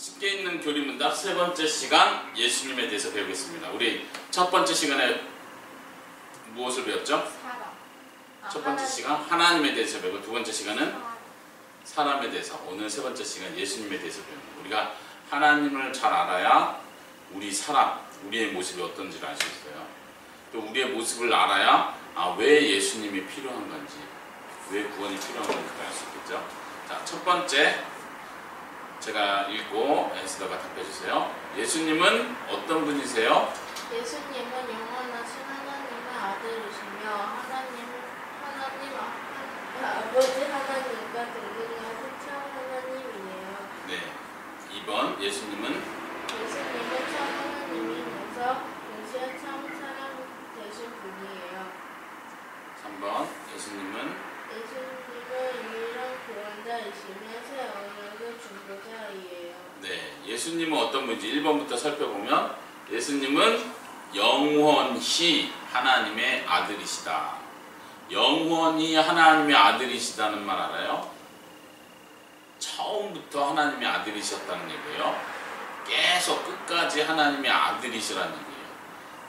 쉽게 있는 교리 문답 세 번째 시간 예수님에 대해서 배우겠습니다. 우리 첫 번째 시간에 무엇을 배웠죠? 아, 첫 번째 하나님. 시간 하나님에 대해서 배우고 두 번째 시간은 사람. 사람에 대해서 오늘 세 번째 시간 예수님에 대해서 배웁니다. 우리가 하나님을 잘 알아야 우리 사람, 우리의 모습이 어떤지를 알 수 있어요. 또 우리의 모습을 알아야 아, 왜 예수님이 필요한 건지, 왜 구원이 필요한 건지를 알수 있겠죠. 자, 첫 번째 제가 읽고 에스더가 답해 주세요. 예수님은 어떤 분이세요? 예수님은 영원하신 하나님의 아들이시며 하나님 하나님 아, 아버지 하나님과 동등하신 참 하나님이에요. 네. 2번 예수님은 예수님은 참 하나님이면서 동시에 참 사람 되신 분이에요. 3번 예수님은 네, 예수님은 어떤 분인지 1번부터 살펴보면 예수님은 영원히 하나님의 아들이시다. 영원히 하나님의 아들이시다는 말 알아요? 처음부터 하나님의 아들이셨다는 얘기예요. 계속 끝까지 하나님의 아들이시라는 얘기예요.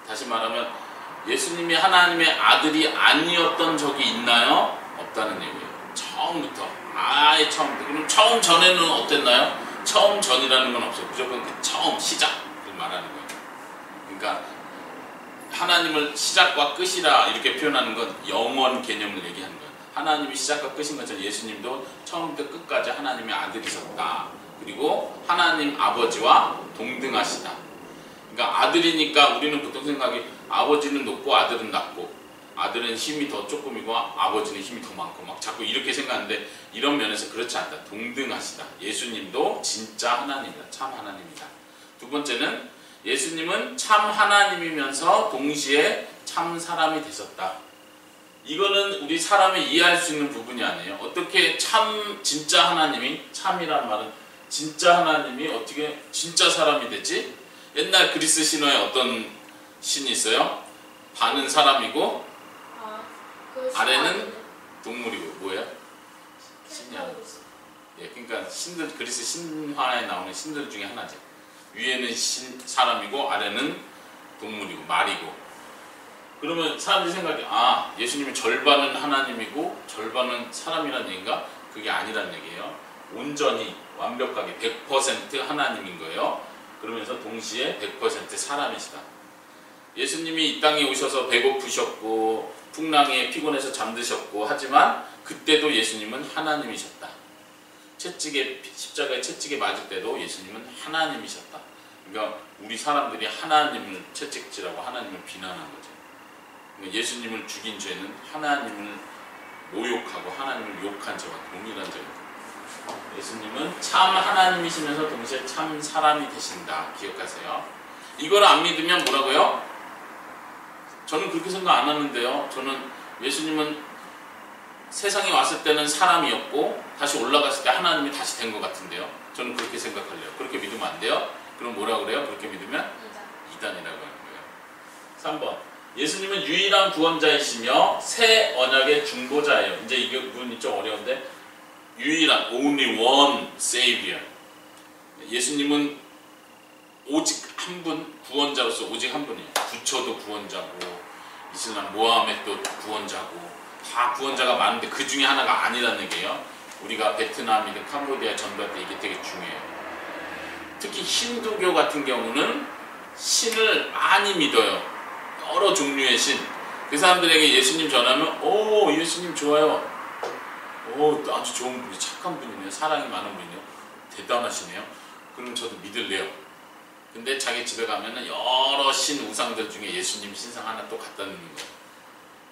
다시 말하면 예수님이 하나님의 아들이 아니었던 적이 있나요? 없다는 얘기예요. 처음부터 아예 처음부터 그럼 처음 전에는 어땠나요? 처음 전이라는 건 없어요. 무조건 그 처음 시작을 말하는 거예요. 그러니까 하나님을 시작과 끝이라 이렇게 표현하는 건 영원 개념을 얘기하는 거예요. 하나님이 시작과 끝인 것처럼 예수님도 처음부터 끝까지 하나님의 아들이셨다. 그리고 하나님 아버지와 동등하시다. 그러니까 아들이니까 우리는 보통 생각이 아버지는 높고 아들은 낮고 아들은 힘이 더 조금이고 아버지는 힘이 더 많고 막 자꾸 이렇게 생각하는데 이런 면에서 그렇지 않다. 동등하시다. 예수님도 진짜 하나님이다. 참 하나님이다. 두 번째는 예수님은 참 하나님이면서 동시에 참 사람이 되셨다. 이거는 우리 사람이 이해할 수 있는 부분이 아니에요. 어떻게 참 진짜 하나님이 참이란 말은 진짜 하나님이 어떻게 진짜 사람이 됐지? 옛날 그리스 신화에 어떤 신이 있어요? 반은 사람이고 아래는 동물이고 뭐예요? 신이 아니고. 예, 그러니까 신들 그리스 신화에 나오는 신들 중에 하나죠. 위에는 신 사람이고 아래는 동물이고 말이고. 그러면 사람들이 생각이 아 예수님이 절반은 하나님이고 절반은 사람이란 얘기인가? 그게 아니란 얘기예요. 온전히 완벽하게 100% 하나님인 거예요. 그러면서 동시에 100% 사람이시다. 예수님이 이 땅에 오셔서 배고프셨고 풍랑에 피곤해서 잠드셨고 하지만 그때도 예수님은 하나님이셨다. 채찍에 십자가에 채찍에 맞을 때도 예수님은 하나님이셨다. 그러니까 우리 사람들이 하나님을 채찍질하고 하나님을 비난한 거죠. 그러니까 예수님을 죽인 죄는 하나님을 모욕하고 하나님을 욕한 죄와 동일한 죄입니다. 예수님은 참 하나님이시면서 동시에 참 사람이 되신다. 기억하세요. 이걸 안 믿으면 뭐라고요? 저는 그렇게 생각 안 하는데요. 저는 예수님은 세상에 왔을 때는 사람이었고 다시 올라갔을 때 하나님이 다시 된 것 같은데요. 저는 그렇게 생각할래요. 그렇게 믿으면 안 돼요. 그럼 뭐라 그래요? 그렇게 믿으면 이단 이라고 하는 거예요. 3번. 예수님은 유일한 구원자이시며 새 언약의 중보자예요. 이제 이게 부분이 좀 어려운데 유일한 only one savior. 예수님은 오직 한 분 구원자로서 오직 한 분이에요. 부처도 구원자고 이슬람 모하메도 구원자고 다 구원자가 많은데 그 중에 하나가 아니라는 얘기예요. 우리가 베트남이든 캄보디아 전도할 때 이게 되게 중요해요. 특히 힌두교 같은 경우는 신을 많이 믿어요. 여러 종류의 신. 그 사람들에게 예수님 전하면 오 예수님 좋아요. 오 아주 좋은 분이 착한 분이네요. 사랑이 많은 분이네요. 대단하시네요. 그럼 저도 믿을래요. 근데 자기 집에 가면은 여러 신 우상들 중에 예수님 신상 하나 또 갖다 놓는 거예요.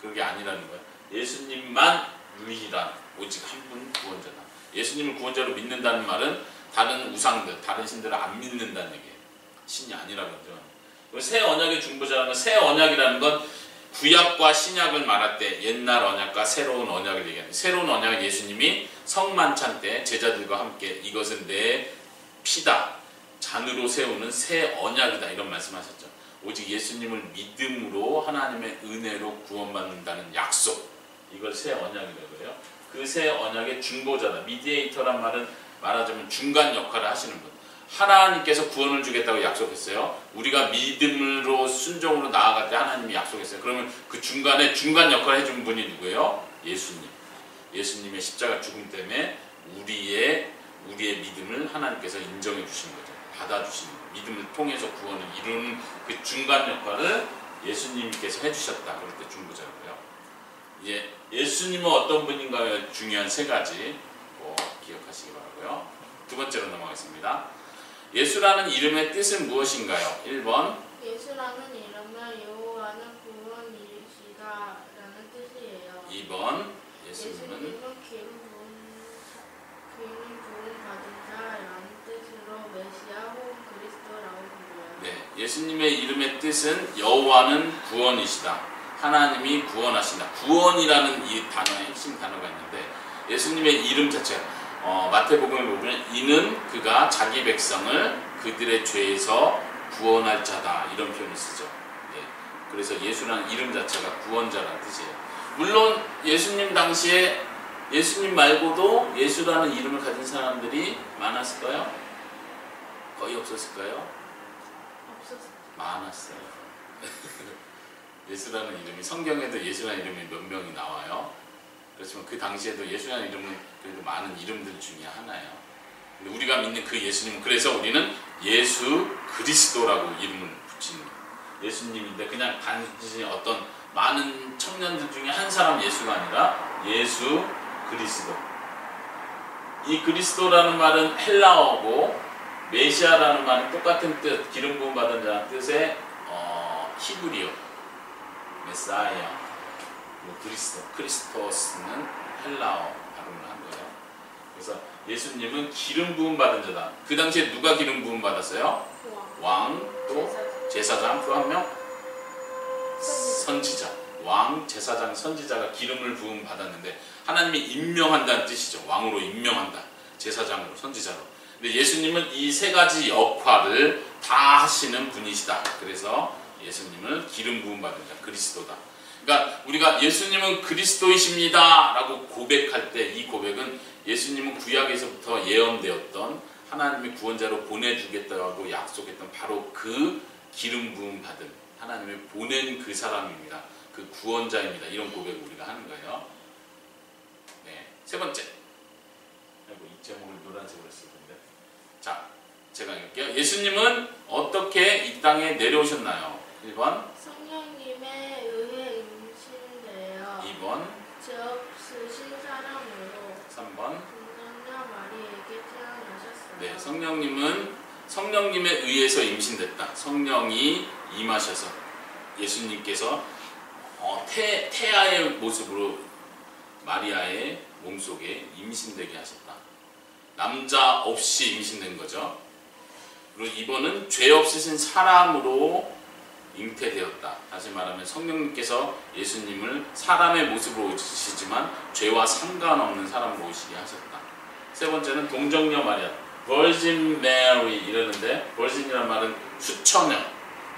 그게 아니라는 거예요. 예수님만 유일한 오직 한 분 구원자다. 예수님을 구원자로 믿는다는 말은 다른 우상들, 다른 신들을 안 믿는다는 얘기예요. 신이 아니라는 거죠. 새 언약의 중보자라는 건 새 언약이라는 건 구약과 신약을 말할 때 옛날 언약과 새로운 언약을 얘기하는 새로운 언약은 예수님이 성만찬 때 제자들과 함께 이것은 내 피다 잔으로 세우는 새 언약이다 이런 말씀하셨죠. 오직 예수님을 믿음으로 하나님의 은혜로 구원받는다는 약속 이걸 새 언약이라고 해요. 그 새 언약의 중보자다. 미디에이터란 말은 말하자면 중간 역할을 하시는 분. 하나님께서 구원을 주겠다고 약속했어요. 우리가 믿음으로 순종으로 나아갈 때 하나님이 약속했어요. 그러면 그 중간에 중간 역할을 해준 분이 누구예요? 예수님. 예수님의 십자가 죽음 때문에 우리의 우리의 믿음을 하나님께서 인정해 주신 거죠. 받아 주신 믿음을 통해서 구원을 이루는 그 중간 역할을 예수님께서 해주셨다. 그럴 때 중보자고요. 예, 예수님은 어떤 분인가요? 중요한 세 가지 꼭 기억하시기 바라고요. 두 번째로 넘어가겠습니다. 예수라는 이름의 뜻은 무엇인가요? 1번 예수라는 이름은 여호와는 구원이시다라는 뜻이에요. 2번 예수님은 예수님은 자라는 뜻으로 메시아 혹은 그리스도라고 불려요. 네, 예수님의 이름의 뜻은 여호와는 구원이시다. 하나님이 구원하신다. 구원이라는 이 단어의 핵심 단어가 있는데 예수님의 이름 자체 어, 마태복음에 보면 이는 그가 자기 백성을 그들의 죄에서 구원할 자다 이런 표현을 쓰죠. 예, 그래서 예수라는 이름 자체가 구원자라는 뜻이에요. 물론 예수님 당시에 예수님 말고도 예수라는 이름을 가진 사람들이 많았을까요? 거의 없었을까요? 많았어요. 예수라는 이름이 성경에도 예수라는 이름이 몇 명이 나와요. 그렇지만 그 당시에도 예수라는 이름은 그래도 많은 이름들 중에 하나예요. 우리가 믿는 그 예수님은 그래서 우리는 예수 그리스도라고 이름을 붙인 예수님인데 그냥 단지 어떤 많은 청년들 중에 한 사람 예수가 아니라 예수 그리스도. 이 그리스도라는 말은 헬라어고 메시아라는 말은 똑같은 뜻, 기름 부음 받은 자는 뜻의 어, 히브리어, 메사이아, 뭐 그리스도, 크리스토스는 헬라어 발음을 한 거예요. 그래서 예수님은 기름 부음 받은 자다. 그 당시에 누가 기름 부음 받았어요? 왕. 왕, 또 제사장, 또 한 명 선지자. 왕, 제사장, 선지자가 기름을 부음 받았는데 하나님이 임명한다는 뜻이죠. 왕으로 임명한다. 제사장으로, 선지자로. 근데 예수님은 이 세 가지 역할을 다 하시는 분이시다. 그래서 예수님을 기름 부음 받은 자, 그리스도다. 그러니까 우리가 예수님은 그리스도이십니다라고 고백할 때 이 고백은 예수님은 구약에서부터 예언되었던 하나님의 구원자로 보내주겠다고 약속했던 바로 그 기름 부음 받은 하나님의 보낸 그 사람입니다. 그 구원자입니다. 이런 고백을 우리가 하는 거예요. 네, 세 번째. 아이고, 이 제목을 노란색으로 쓸 건데. 자, 제가 읽을게요. 예수님은 어떻게 이 땅에 내려오셨나요? 1번, 성령님에 의해 임신되어 2번, 죄 없으신 사람으로 3번. 동정녀 마리에게 태어나셨어요. 네, 성령님은 성령님에 의해서 임신됐다. 성령이 임하셔서 예수님께서 어, 태, 태아의 모습으로 마리아의 몸속에 임신되게 하셨다. 남자 없이 임신된 거죠. 그리고 이번은 죄 없으신 사람으로 잉태되었다. 다시 말하면 성령님께서 예수님을 사람의 모습으로 오시지만 죄와 상관없는 사람으로 오시게 하셨다. 세 번째는 동정녀 마리아, Virgin Mary 이러는데 Virgin이란 말은 수처녀,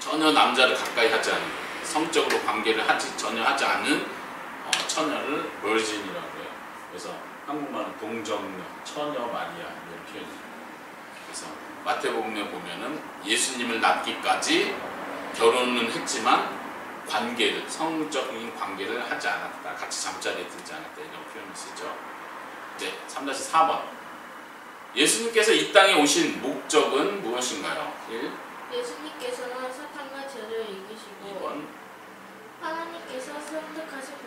전혀 남자를 가까이 하지 않는 성적으로 관계를 하지 전혀 하지 않은 어, 처녀를 Virgin이라고 해요. 그래서 한국말은 동정녀, 처녀 마리아 표현이에요. 그래서 마태복음에 보면은 예수님을 낳기까지 결혼은 했지만 관계를 성적인 관계를 하지 않았다. 같이 잠자리에 들지 않았다. 이런 표현을 쓰죠. 네, 3-4번. 예수님께서 이 땅에 오신 목적은 무엇인가요? 1, 예수님께서는 사탄과 죄를 이기시고 2번, 하나님께서 선택하신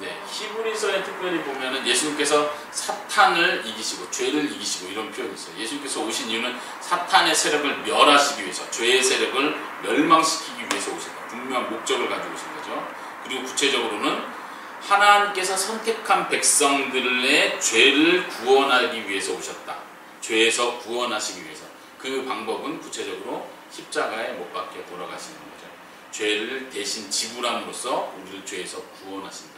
네, 히브리서에 특별히 보면은 예수님께서 사탄을 이기시고 죄를 이기시고 이런 표현이 있어요. 예수님께서 오신 이유는 사탄의 세력을 멸하시기 위해서 죄의 세력을 멸망시키기 위해서 오셨다. 분명한 목적을 가지고 오신 거죠. 그리고 구체적으로는 하나님께서 선택한 백성들의 죄를 구원하기 위해서 오셨다. 죄에서 구원하시기 위해서. 그 방법은 구체적으로 십자가에 못 박혀 돌아가시는 거죠. 죄를 대신 지불함으로써 우리를 죄에서 구원하신다.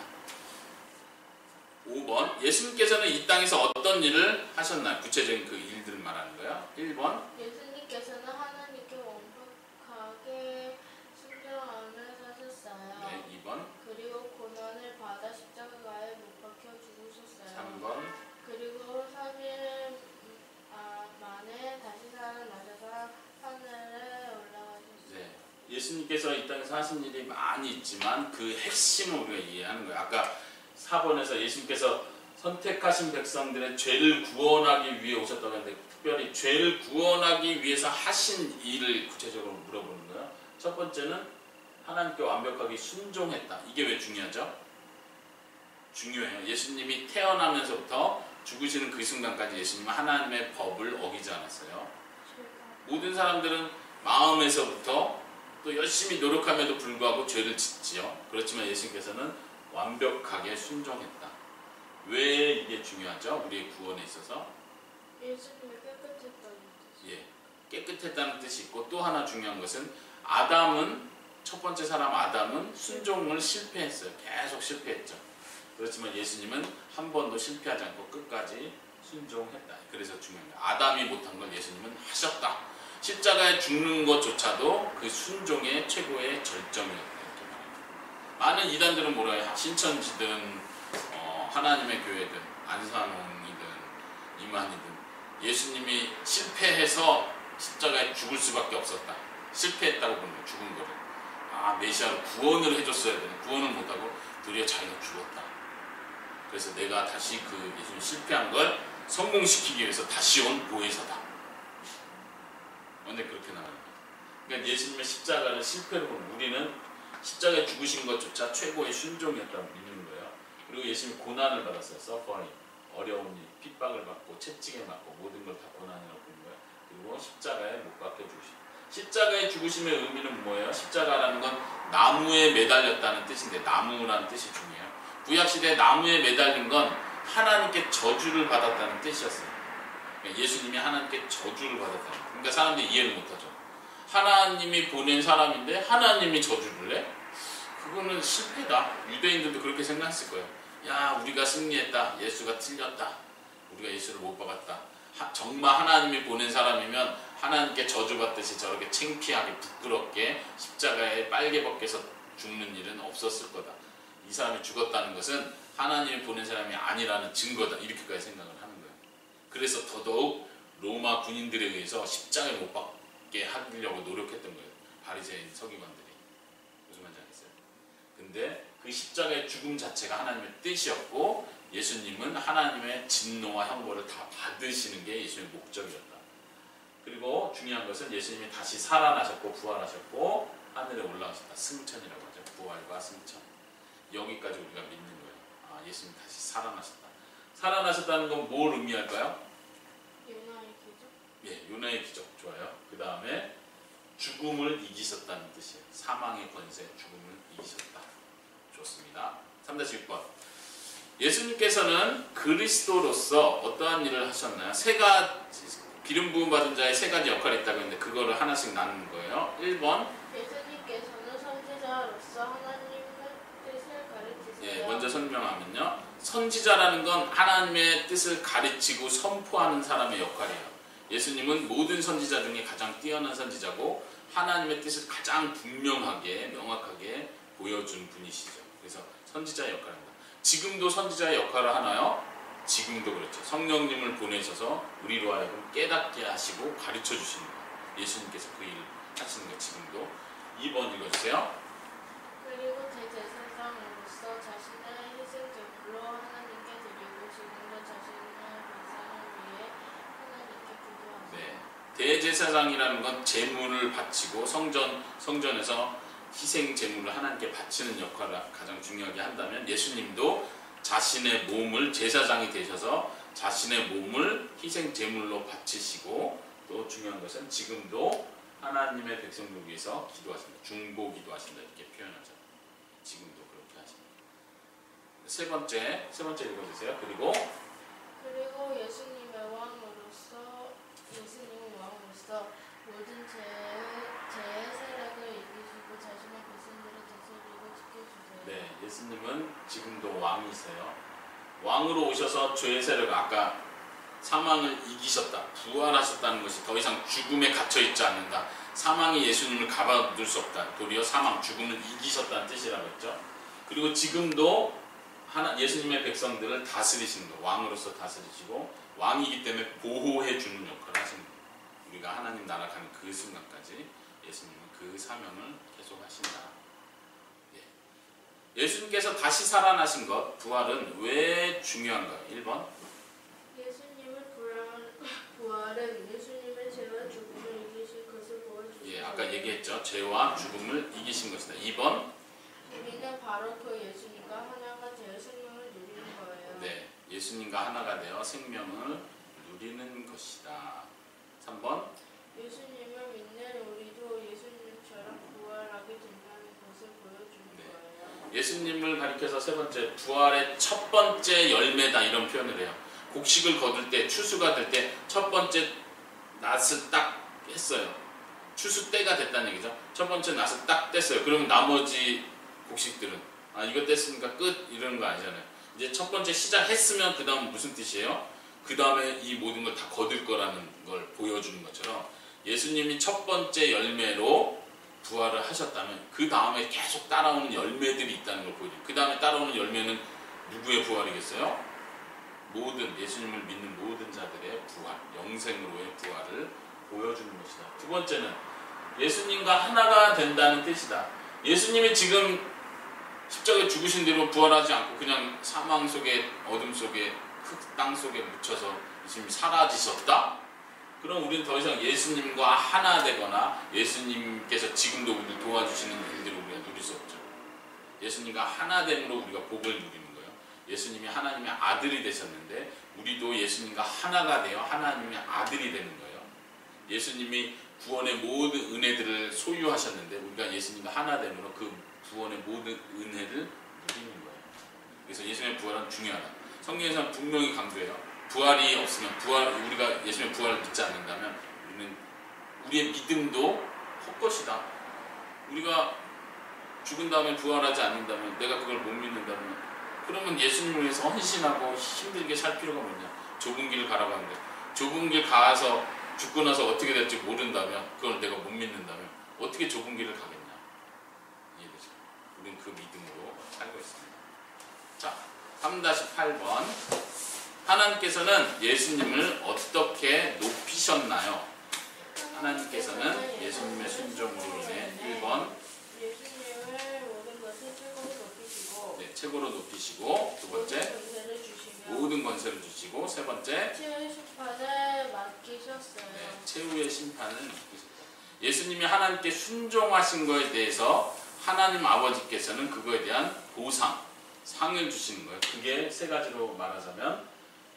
5번. 예수님께서는 이 땅에서 어떤 일을 하셨나 구체적인 그 일들을 말하는 거야? 1번. 예수님께서는 하나님께 원복하게 순종하며 사셨어요. 네, 2번. 그리고 고난을 받아 십자가에 못 박혀 죽으셨어요. 3번. 그리고 3일 아, 만에 다시 살아나셔서 하늘에 올라가셨어요. 네. 예수님께서 이 땅에서 하신 일이 많이 있지만 그 핵심을 우리가 이해하는 거야. 아까 4번에서 예수님께서 선택하신 백성들의 죄를 구원하기 위해 오셨다고 했는데 특별히 죄를 구원하기 위해서 하신 일을 구체적으로 물어보는 거예요. 첫 번째는 하나님께 완벽하게 순종했다. 이게 왜 중요하죠? 중요해요. 예수님이 태어나면서부터 죽으시는 그 순간까지 예수님은 하나님의 법을 어기지 않았어요. 모든 사람들은 마음에서부터 또 열심히 노력함에도 불구하고 죄를 짓지요. 그렇지만 예수님께서는 완벽하게 순종했다. 왜 이게 중요하죠? 우리의 구원에 있어서 예수님이 깨끗했다는 뜻이. 예, 깨끗했다는 뜻이 있고 또 하나 중요한 것은 아담은 첫 번째 사람 아담은 순종을 실패했어요. 계속 실패했죠. 그렇지만 예수님은 한 번도 실패하지 않고 끝까지 순종했다. 그래서 중요한 거예요. 아담이 못한 걸 예수님은 하셨다. 십자가에 죽는 것조차도 그 순종의 최고의 절정이었다. 많은 이단들은 뭐라요? 신천지든 어, 하나님의 교회든 안산홍이든 이만희든 예수님이 실패해서 십자가에 죽을 수밖에 없었다. 실패했다고 보는 거예요. 죽은 거를. 아 메시아로 구원을 해줬어야 되는 구원을 못하고 드디어 자기가 죽었다. 그래서 내가 다시 그 예수님 실패한 걸 성공시키기 위해서 다시 온 보혜사다. 근데 그렇게 나가는 거예요. 그러니까 예수님의 십자가를 실패로 보는 우리는 십자가에 죽으신 것조차 최고의 순종이었다고 믿는 거예요. 그리고 예수님이 고난을 받았어요. 서퍼링. 어려운 일, 핍박을 받고 채찍에 맞고 모든 걸 다 고난이라고 보는 거예요. 그리고 십자가에 못 박혀 죽으신. 십자가의 죽으심의 의미는 뭐예요? 십자가라는 건 나무에 매달렸다는 뜻인데 나무라는 뜻이 중요해요. 구약 시대 나무에 매달린 건 하나님께 저주를 받았다는 뜻이었어요. 그러니까 예수님이 하나님께 저주를 받았다는 거예요. 그러니까 사람들이 이해를 못하죠. 하나님이 보낸 사람인데 하나님이 저주를 해? 그거는 실패다. 유대인들도 그렇게 생각했을 거예요. 야, 우리가 승리했다. 예수가 틀렸다. 우리가 예수를 못 박았다. 하- 정말 하나님이 보낸 사람이면 하나님께 저주받듯이 저렇게 창피하게 부끄럽게 십자가에 빨개 벗겨서 죽는 일은 없었을 거다. 이 사람이 죽었다는 것은 하나님이 보낸 사람이 아니라는 증거다. 이렇게까지 생각을 하는 거예요. 그래서 더더욱 로마 군인들에 의해서 십자가에 못 박 게 하려고 노력했던 거예요. 바리새인 서기관들이. 무슨 말인지 알겠어요? 근데 그 십자가의 죽음 자체가 하나님의 뜻이었고 예수님은 하나님의 진노와 형벌을 다 받으시는 게 예수님의 목적이었다. 그리고 중요한 것은 예수님이 다시 살아나셨고 부활하셨고 하늘에 올라가셨다. 승천이라고 하죠. 부활과 승천. 여기까지 우리가 믿는 거예요. 아, 예수님 다시 살아나셨다. 살아나셨다는 건 뭘 의미할까요? 요나의 기적. 예, 요나의 기적 죽음을 이기셨다는 뜻이에요. 사망의 권세, 죽음을 이기셨다. 좋습니다. 3-6번. 예수님께서는 그리스도로서 어떠한 일을 하셨나요? 세 가지, 기름 부음 받은 자의 세 가지 역할이 있다고 했는데 그거를 하나씩 나누는 거예요. 1번, 예수님께서는 선지자로서 하나님의 뜻을 가르치세요. 예, 먼저 설명하면요. 선지자라는 건 하나님의 뜻을 가르치고 선포하는 사람의 역할이에요. 예수님은 모든 선지자 중에 가장 뛰어난 선지자고 하나님의 뜻을 가장 분명하게 명확하게 보여준 분이시죠. 그래서 선지자의 역할입니다. 지금도 선지자의 역할을 하나요? 지금도 그렇죠. 성령님을 보내셔서 우리로 하여금 깨닫게 하시고 가르쳐 주시는 거예요. 예수님께서 그 일을 하시는 거예요. 지금도. 2번 읽어주세요. 그리고 대제사장으로서 자신의 희생제물로 하나님께 드리고 지금도 자신의 발상을 위해 하나님께 기도하세요. 네. 대제사장이라는 건 제물을 바치고 성전 성전에서 희생 제물을 하나님께 바치는 역할을 가장 중요하게 한다면 예수님도 자신의 몸을 제사장이 되셔서 자신의 몸을 희생 제물로 바치시고 또 중요한 것은 지금도 하나님의 백성들 위해서 기도하신다. 중보 기도하신다 이렇게 표현하죠. 지금도 그렇게 하십니다. 세 번째 세 번째 읽어주세요. 그리고 그리고 예수님의 왕으로서 예수님은 왕으로서 모든 죄, 죄의 세력을 이기시고 자신의 백성들을 다스리고 지켜주세요. 네, 예수님은 지금도 왕이세요. 왕으로 오셔서 죄의 세력 아까 사망을 이기셨다, 부활하셨다는 것이 더 이상 죽음에 갇혀 있지 않는다. 사망이 예수님을 가둬둘 수 없다. 도리어 사망, 죽음을 이기셨다는 뜻이라고 했죠. 그리고 지금도 하나 예수님의 백성들을 다스리시는 거, 왕으로서 다스리시고 왕이기 때문에 보호해 주는 역할을 하시는 거예요. 우리가 하나님 나라 가는 그 순간까지 예수님은 그 사명을 계속 하신다. 예. 예수님께서 다시 살아나신 것, 부활은 왜 중요한가요? 1번. 예수님의 부활, 부활은 예수님의 죄와 죽음을 이기신 것을 보여주는 예, 아까 얘기했죠. 죄와 죽음을 이기신 것이다. 2번. 우리는 바로 그 예수님과 하나가 되어 생명을 누리는 거예요. 네, 예수님과 하나가 되어 생명을 누리는 것이다. 3번. 예수님을 믿는 우리도 예수님처럼 부활하게 된다는 것을 보여주는 네. 거예요. 예수님을 가리켜서 세 번째 부활의 첫 번째 열매다 이런 표현을 해요. 곡식을 거둘 때 추수가 될 때 첫 번째 낫을 딱 했어요. 추수 때가 됐다는 얘기죠. 첫 번째 낫을 딱 뗐어요. 그러면 나머지 곡식들은 아 이거 뗐으니까 끝 이러는 거 아니잖아요. 이제 첫 번째 시작했으면 그 다음 무슨 뜻이에요? 그 다음에 이 모든 걸 다 거둘 거라는 걸 보여주는 것처럼 예수님이 첫 번째 열매로 부활을 하셨다면 그 다음에 계속 따라오는 열매들이 있다는 걸 보여줘요. 그 다음에 따라오는 열매는 누구의 부활이겠어요? 모든 예수님을 믿는 모든 자들의 부활, 영생으로의 부활을 보여주는 것이다. 두 번째는 예수님과 하나가 된다는 뜻이다. 예수님이 지금 십자가에 죽으신 대로 부활하지 않고 그냥 사망 속에 어둠 속에 흙땅 속에 묻혀서 예수님이 사라지셨다? 그럼 우리는 더 이상 예수님과 하나 되거나 예수님께서 지금도 우리를 도와주시는 일들을 우리가 누릴 수 없죠. 예수님과 하나 됨으로 우리가 복을 누리는 거예요. 예수님이 하나님의 아들이 되셨는데 우리도 예수님과 하나가 되어 하나님의 아들이 되는 거예요. 예수님이 구원의 모든 은혜들을 소유하셨는데 우리가 예수님과 하나 됨으로 그 구원의 모든 은혜를 누리는 거예요. 그래서 예수님의 부활은 중요하다. 성경에서는 분명히 강조해요. 부활이 없으면 부활 우리가 예수님의 부활을 믿지 않는다면 우리는 우리의 믿음도 헛것이다. 우리가 죽은 다음에 부활하지 않는다면 내가 그걸 못 믿는다면 그러면 예수님을 위해서 헌신하고 힘들게 살 필요가 뭐냐? 좁은 길을 가라고 하는데 좁은 길 가서 죽고 나서 어떻게 될지 모른다면 그걸 내가 못 믿는다면 어떻게 좁은 길을 가겠냐? 이해되죠? 우리는 그 믿음으로 살고 있습니다. 자, 3-8번 하나님께서는 예수님을 어떻게 높이셨나요? 하나님께서는 예수님의 순종으로 인해 1번 예수님을 모든 것을 최고로 높이시고 네, 최고로 높이시고 두 번째 모든 권세를 주시고 세 번째 치유의 심판을 맡기셨어요. 네, 최후의 심판을 맡기셨다. 예수님이 하나님께 순종하신 거에 대해서 하나님 아버지께서는 그거에 대한 보상, 상을 주시는 거예요. 그게 세 가지로 말하자면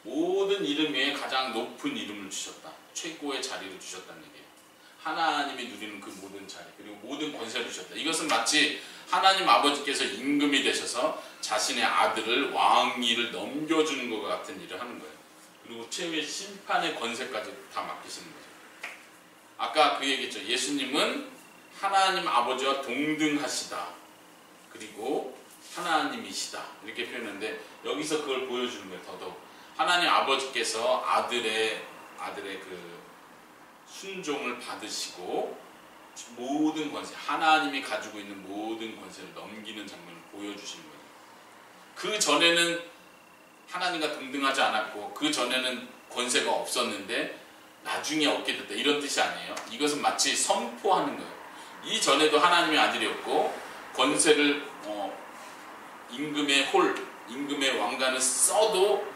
모든 이름 위에 가장 높은 이름을 주셨다. 최고의 자리를 주셨다는 얘기예요. 하나님이 누리는 그 모든 자리 그리고 모든 권세를 주셨다. 이것은 마치 하나님 아버지께서 임금이 되셔서 자신의 아들을 왕위를 넘겨주는 것 같은 일을 하는 거예요. 그리고 최후의 심판의 권세까지 다 맡기시는 거죠. 아까 그 얘기했죠. 예수님은 하나님 아버지와 동등하시다. 그리고 하나님이시다. 이렇게 표현했는데 여기서 그걸 보여주는 거예요. 더더욱 하나님 아버지께서 아들의 아들의 그 순종을 받으시고 모든 권세 하나님이 가지고 있는 모든 권세를 넘기는 장면을 보여주시는 거예요. 그 전에는 하나님과 동등하지 않았고 그 전에는 권세가 없었는데 나중에 얻게 됐다 이런 뜻이 아니에요. 이것은 마치 선포하는 거예요. 이 전에도 하나님의 아들이었고 권세를 어, 임금의 홀, 임금의 왕관을 써도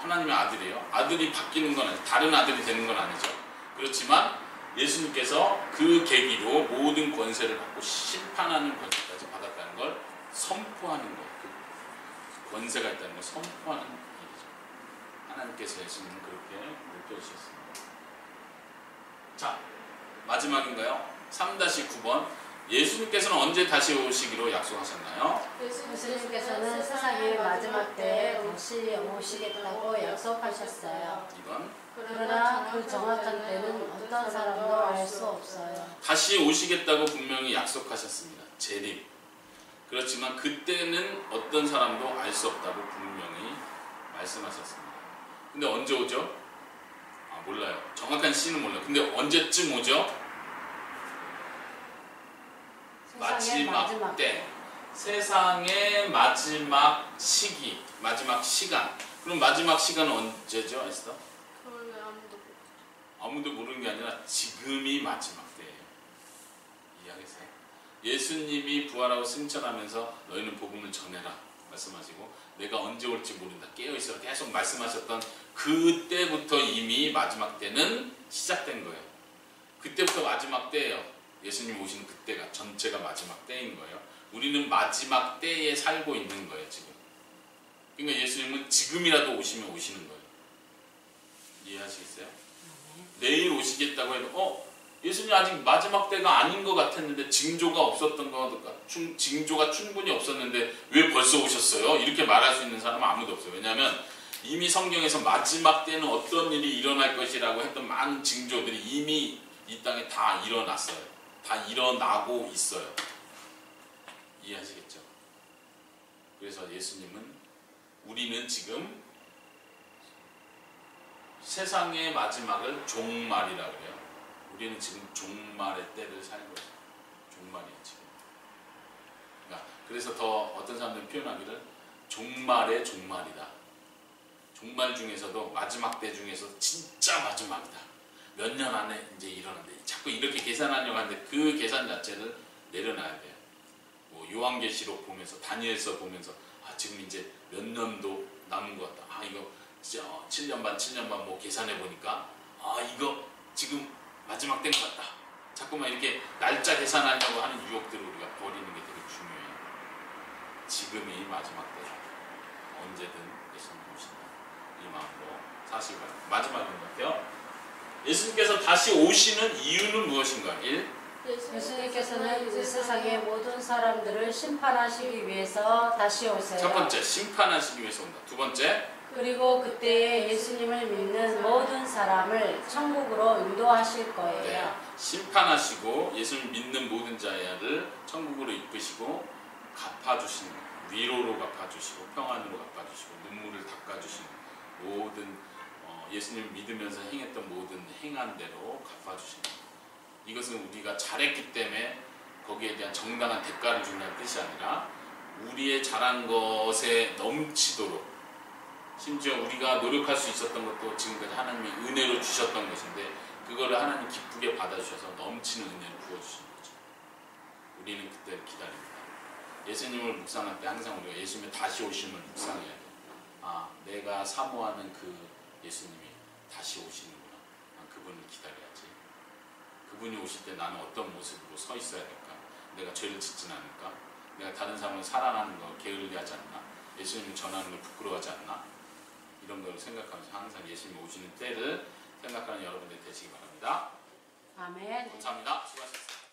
하나님의 아들이에요. 아들이 바뀌는 건 아니죠. 다른 아들이 되는 건 아니죠. 그렇지만 예수님께서 그 계기로 모든 권세를 받고 심판하는 권세까지 받았다는 걸 선포하는 거예요. 그 권세가 있다는 걸 선포하는 일이죠. 하나님께서 예수님을 그렇게 높여주셨습니다. 자, 마지막인가요? 3-9번. 예수님께서는 언제 다시 오시기로 약속하셨나요? 예수님께서는 세상의 마지막 때에 다시 오시겠다고 약속하셨어요. 이건 그러나 그 정확한 때는 어떤 사람도 알 수 없어요. 다시 오시겠다고 분명히 약속하셨습니다. 재림. 그렇지만 그때는 어떤 사람도 알 수 없다고 분명히 말씀하셨습니다. 근데 언제 오죠? 아, 몰라요. 정확한 시는 몰라요. 근데 언제쯤 오죠? 마지막, 마지막 때. 세상의 마지막 시기, 마지막 시간. 그럼 마지막 시간은 언제죠, 에스더? 그거는 아무도 아무도 모르는 게 아니라 지금이 마지막 때예요. 이해하겠어요? 예수님이 부활하고 승천하면서 너희는 복음을 전해라 말씀하시고 내가 언제 올지 모른다 깨어있어라 계속 말씀하셨던 그때부터 이미 마지막 때는 시작된 거예요. 그때부터 마지막 때예요. 예수님 오시는 그때가 전체가 마지막 때인 거예요. 우리는 마지막 때에 살고 있는 거예요 지금. 그러니까 예수님은 지금이라도 오시면 오시는 거예요. 이해하시겠어요? 내일 오시겠다고 해도 어 예수님 아직 마지막 때가 아닌 것 같았는데 징조가 없었던 거 충- 징조가 충분히 없었는데 왜 벌써 오셨어요? 이렇게 말할 수 있는 사람은 아무도 없어요. 왜냐하면 이미 성경에서 마지막 때는 어떤 일이 일어날 것이라고 했던 많은 징조들이 이미 이 땅에 다 일어났어요. 다 일어나고 있어요. 이해하시겠죠? 그래서 예수님은 우리는 지금 세상의 마지막을 종말이라고 그래요. 우리는 지금 종말의 때를 살고 있어요. 종말이에요, 지금. 그러니까 그래서 더 어떤 사람들은 표현하기를 종말의 종말이다. 종말 중에서도 마지막 때 중에서 진짜 마지막이다. 몇 년 안에 이제 일어난다. 자꾸 이렇게 계산하려고 하는데 그 계산 자체를 내려놔야 돼요. 뭐 요한계시록 보면서 다니엘서 보면서 아 지금 이제 몇 년도 남은 것 같다. 아 이거 진짜 어, 7년 반 7년 반 뭐 계산해 보니까 아 이거 지금 마지막 된것 같다. 자꾸만 이렇게 날짜 계산하려고 하는 유혹들을 우리가 버리는 게 되게 중요해요. 지금이 마지막 때다. 언제든 예수님 오신다. 이 마음으로 사실. 마지막인 것 같아요. 예수님께서 다시 오시는 이유는 무엇인가? 1. 예수님께서는 이 세상의 모든 사람들을 심판하시기 위해서 다시 오세요. 첫 번째, 심판하시기 위해서 온다. 두 번째, 그리고 그때 예수님을 믿는 모든 사람을 천국으로 인도하실 네, 거예요. 심판하시고 예수님 믿는 모든 자를 천국으로 이끄시고 갚아주시는. 위로로 갚아주시고 평안으로 갚아주시고 눈물을 닦아주시는 모든 어, 예수님 믿으면서 행했던 모든 행한 대로 갚아주시는. 이것은 우리가 잘했기 때문에 거기에 대한 정당한 대가를 준다는 뜻이 아니라 우리의 잘한 것에 넘치도록 심지어 우리가 노력할 수 있었던 것도 지금까지 하나님이 은혜로 주셨던 것인데 그거를 하나님 기쁘게 받아주셔서 넘치는 은혜를 부어주시는 거죠. 우리는 그때를 기다립니다. 예수님을 묵상할 때 항상 우리가 예수님의 다시 오심을 묵상해야 돼요. 아, 내가 사모하는 그 예수님이 다시 오시는구나. 난 그분을 기다려야지. 그분이 오실 때 나는 어떤 모습으로 서 있어야 될까? 내가 죄를 짓진 않을까? 내가 다른 사람을 사랑하는 걸 게을리 하지 않나? 예수님을 전하는 걸 부끄러워하지 않나? 이런 걸 생각하면서 항상 예수님 오시는 때를 생각하는 여러분들 되시기 바랍니다. 아멘. 감사합니다. 수고하셨습니다.